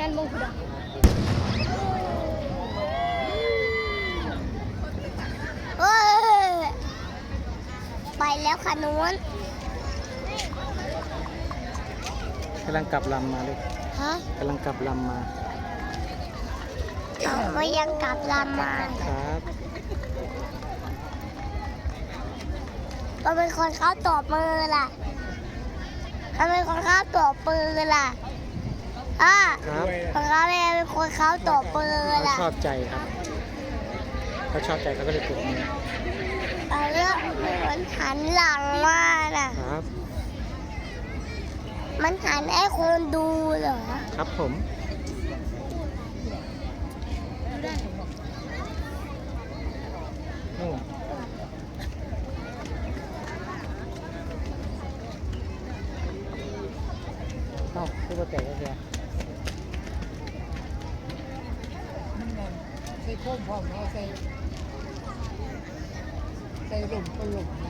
Sen bom kuda. Ôi. Bay léo khả กำลังกลับลำมาเลยฮะกำลังกลับลำมาไม่ยังกลับลำมาครับ มันเป็นคนเขาตบมือล่ะมันเป็นคนเขาตบปืนล่ะ อ่าครับของเขาเป็นคนเข้าตบมือเขาล่ะชอบใจครับเขาชอบใจเขาก็เลยปลุกมือเอาเรื่องมันหันหลังมาน่ะ ครับ มันหันให้คนดูเหรอ ครับผมนู่นเอ้าพูดว่าแต่ก็เสี ใส่โค้งพร้อมแล้วใส่ใส่หลุมเป็นหลุมนะ